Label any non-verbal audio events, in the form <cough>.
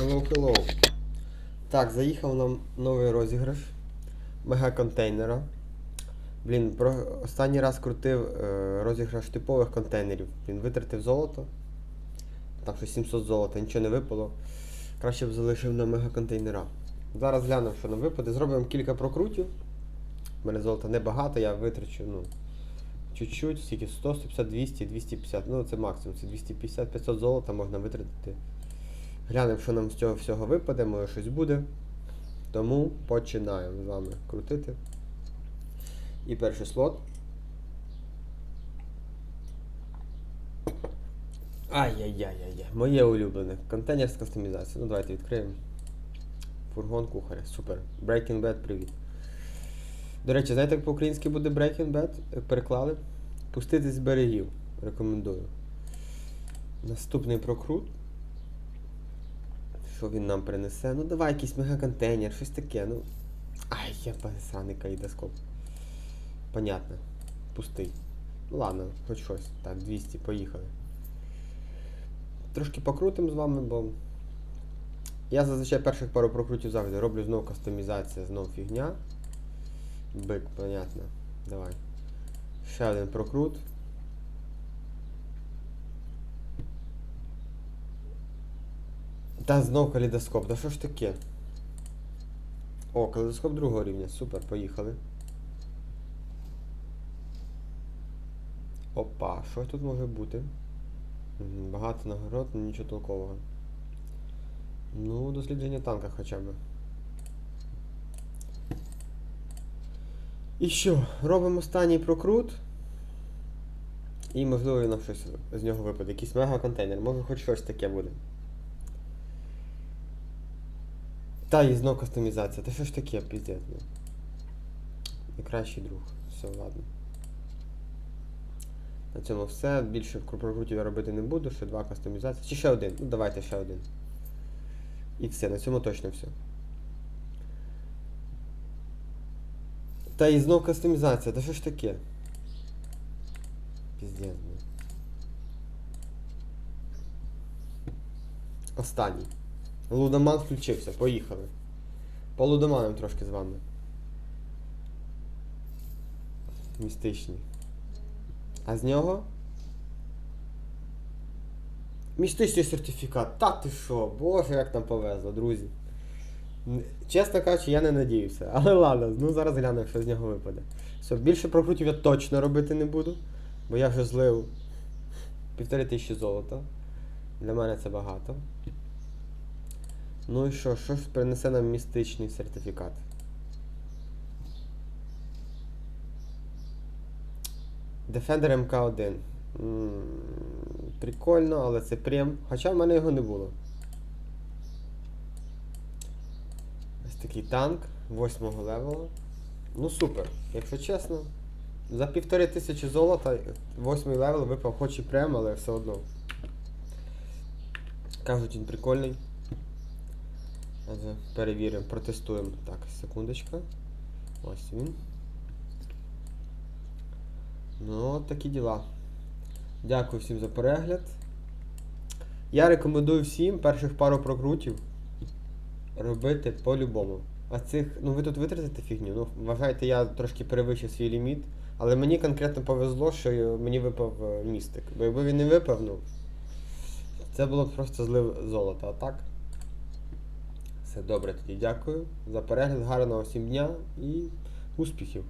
Hello, hello. Так, заїхав нам новий розіграш мегаконтейнера. Блін, про... останній раз крутив е, розіграш типових контейнерів. Він витратив золото. Там щось 700 золота, нічого не випало. Краще б залишив на мегаконтейнера. Зараз глянемо, що нам випаде. Зробимо кілька прокрутів. У мене золота небагато, я витрачу, ну, чуть-чуть, скільки 100, 150, 200, 250. Ну, це максимум, це 250, 500 золота можна витратити. Глянемо, що нам з цього всього випаде, може щось буде. Тому починаємо з вами крутити. І перший слот. Ай-яй-яй-яй-яй. Моє улюблене. Контейнер з кастомізацією. Ну давайте відкриємо. Фургон кухаря. Супер. Breaking Bad, привіт. До речі, знаєте, як по-українськи буде Breaking Bad? Переклали? Пустити з берегів. Рекомендую. Наступний прокрут. Що він нам принесе? Ну давай якийсь мегаконтейнер, щось таке, ну. Ай, я пасаний каїдоскоп. Понятно. Пустий. Ну ладно, хоч щось. Так, 200, поїхали. Трошки покрутим з вами, бо. Я зазвичай перших пару прокрутів завжди роблю знову кастомізація, знов фігня. Бик, понятно. Давай. Ще один прокрут. Та знов калейдоскоп. Да що ж таке? О, калейдоскоп другого рівня. Супер, поїхали. Опа, що тут може бути? Багато нагород, нічого толкового. Ну, дослідження танка хоча б. І що? Робимо останній прокрут. І можливо нам щось з нього випаде. Якийсь мега-контейнер. Може хоч щось таке буде. Та і знов кастомізація. Та що ж таке, піздець, ну. Найкращий друг. Все, ладно. На цьому все. Більше прокрутів я робити не буду. Ще два кастомізації. Чи ще один? Ну давайте ще один. І все, на цьому точно все. Та і знов кастомізація, та що ж таке? Піздець, блін. Останній. Лудоман включився, поїхали. По лудоманам трошки з вами. Містичний. А з нього? Містичний сертифікат. Та ти що? Боже, як нам повезло, друзі. Чесно кажучи, я не надіюся. <laughs> Але ладно, ну зараз глянемо, що з нього випаде. Все, більше прокрутів я точно робити не буду, бо я вже злив півтори тисячі золота. Для мене це багато. Ну і що, що ж принесе нам містичний сертифікат? Defender MK1. М, Прикольно, але це прем. Хоча в мене його не було. Ось такий танк 8 левела. Ну супер, якщо чесно. За півтори тисячі золота 8 левел випав хоч і прем, але все одно. Кажуть, він прикольний. Перевіримо, протестуємо. Так, секундочка. Ось він. Ну, такі діла. Дякую всім за перегляд. Я рекомендую всім перших пару прокрутів робити по-любому. А цих, ну ви тут витратите фігню. Ну, вважайте, я трошки перевищив свій ліміт. Але мені конкретно повезло, що мені випав е, містик. Бо якби він не випав, ну. Це було б просто злив золота, а так? Все добре тоді, дякую за перегляд, гарного всім дня і успіхів!